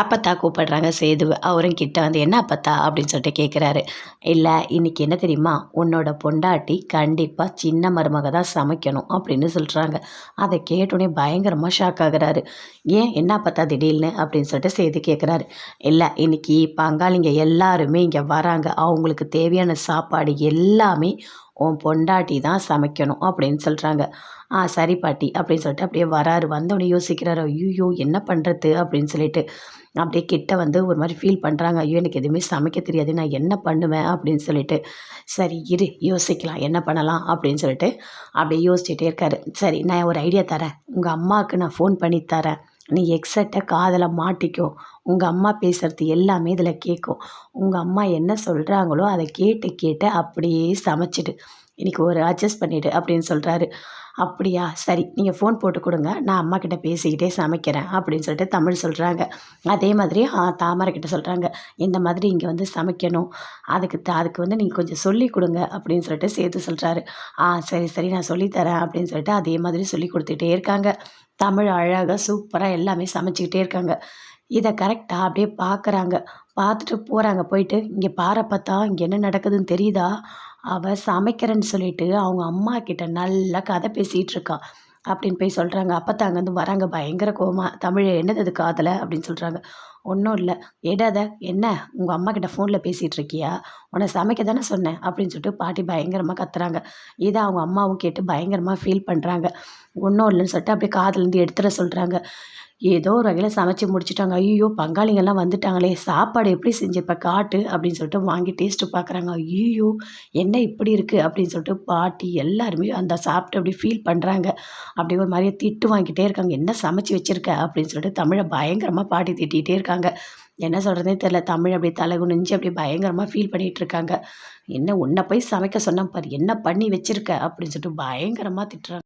அப்பத்தா கூப்பிடுறாங்க சேதுவை. அவரும் கிட்ட வந்து என்ன அப்பத்தா? அப்படின்னு சொல்லிட்டு கேட்குறாரு இல்லை இன்றைக்கி என்ன தெரியுமா? உன்னோட பொண்டாட்டி கண்டிப்பாக சின்ன மருமக தான் சமைக்கணும் அப்படின்னு சொல்கிறாங்க அதை கேட்டோடனே பயங்கரமாக ஷாக் ஆகுறாரு. ஏன்? என்ன அப்பத்தா திடீர்னு? அப்படின்னு சொல்லிட்டு சேது கேட்குறாரு இல்லை இன்றைக்கி பங்காளிங்க எல்லாருமே இங்கே வராங்க. அவங்களுக்கு தேவையான சாப்பாடு எல்லாமே உன் பொண்டாட்டி தான் சமைக்கணும் அப்படின்னு சொல்கிறாங்க ஆ சரி பாட்டி அப்படின்னு சொல்லிட்டு அப்படியே வராரு. வந்தோடனே யோசிக்கிறாரு ஐயோ என்ன பண்ணுறது அப்படின்னு சொல்லிட்டு அப்படியே கிட்ட வந்து ஒரு மாதிரி ஃபீல் பண்ணுறாங்க ஐயோ எனக்கு எதுவுமே சமைக்க தெரியாது. நான் என்ன பண்ணுவேன்? அப்படின்னு சொல்லிட்டு சரி இரு யோசிக்கலாம். என்ன பண்ணலாம்? அப்படின்னு சொல்லிட்டு அப்படியே யோசிச்சுட்டே இருக்காரு. சரி நான் ஒரு ஐடியா தரேன். உங்கள் அம்மாவுக்கு நான் ஃபோன் பண்ணி தரேன். நீ எக்ஸட்டாக காதில் மாட்டிக்கோ. உங்கள் அம்மா பேசுகிறது எல்லாமே இதில் கேட்கும் உங்கள் அம்மா என்ன சொல்கிறாங்களோ அதை கேட்டு கேட்டு அப்படியே சமைச்சிடு. இன்றைக்கி ஒரு அட்ஜஸ்ட் பண்ணிவிடு அப்படின்னு சொல்கிறாரு அப்படியா? சரி நீங்கள் ஃபோன் போட்டு கொடுங்க. நான் அம்மா கிட்ட பேசிக்கிட்டே சமைக்கிறேன் அப்படின்னு சொல்லிட்டு தமிழ் சொல்கிறாங்க அதே மாதிரி தாமரை கிட்ட சொல்கிறாங்க இந்த மாதிரி இங்கே வந்து சமைக்கணும். அதுக்கு அதுக்கு வந்து நீங்கள் கொஞ்சம் சொல்லி கொடுங்க அப்படின்னு சொல்லிட்டு சேர்த்து சொல்கிறாரு ஆ சரி சரி நான் சொல்லித்தரேன் அப்படின்னு சொல்லிட்டு அதே மாதிரி சொல்லி கொடுத்துட்டே இருக்காங்க. தமிழ் அழகாக சூப்பராக எல்லாமே சமைச்சிக்கிட்டே இருக்காங்க. இதை கரெக்டாக அப்படியே பார்க்குறாங்க பார்த்துட்டு போகிறாங்க போயிட்டு இங்கே பாறை பார்த்தா இங்கே என்ன நடக்குதுன்னு தெரியுதா? அவள் சமைக்கிறேன்னு சொல்லிட்டு அவங்க அம்மா கிட்ட நல்லா கதை பேசிகிட்டு இருக்கான் அப்படின்னு போய் சொல்கிறாங்க அப்போ அங்கேருந்து வராங்க. பயங்கர கோமா தமிழ் என்னது அது காதலை? அப்படின்னு சொல்கிறாங்க ஒன்றும் இல்லை. எடாத என்ன? உங்கள் அம்மா கிட்ட ஃபோனில் பேசிகிட்டு இருக்கியா? உன்னை சமைக்க தானே சொன்னேன். அப்படின்னு சொல்லிட்டு பாட்டி பயங்கரமாக கத்துறாங்க. இதை அவங்க அம்மாவும் கேட்டு பயங்கரமாக ஃபீல் பண்ணுறாங்க ஒன்றும் இல்லைன்னு சொல்லிட்டு அப்படியே காதுலேருந்து எடுத்துட சொல்கிறாங்க ஏதோ ஒரு வகையில் சமைச்சு முடிச்சுட்டாங்க. ஐயோ பங்காளிங்கெல்லாம் வந்துட்டாங்களே சாப்பாடு எப்படி செஞ்சிருப்ப காட்டு அப்படின்னு சொல்லிட்டு வாங்கி டேஸ்ட்டு பார்க்குறாங்க. ஐயோ என்ன இப்படி இருக்குது அப்படின்னு சொல்லிட்டு பாட்டி எல்லாருமே அந்த சாப்பிட்டு அப்படி ஃபீல் பண்ணுறாங்க அப்படி ஒரு மாதிரியே திட்டு வாங்கிட்டே இருக்காங்க. என்ன சமைச்சு வச்சுருக்க? அப்படின்னு சொல்லிட்டு தமிழை பயங்கரமாக பாட்டி திட்டிகிட்டே இருக்காங்க. என்ன சொல்கிறதே தெரில தமிழ் அப்படி தலை குனிஞ்சு அப்படி பயங்கரமாக ஃபீல் பண்ணிகிட்டு இருக்காங்க. என்ன உன்னை போய் சமைக்க சொன்னால் பாரு. என்ன பண்ணி வச்சுருக்க? அப்படின்னு சொல்லிட்டு பயங்கரமாக திட்டுறாங்க.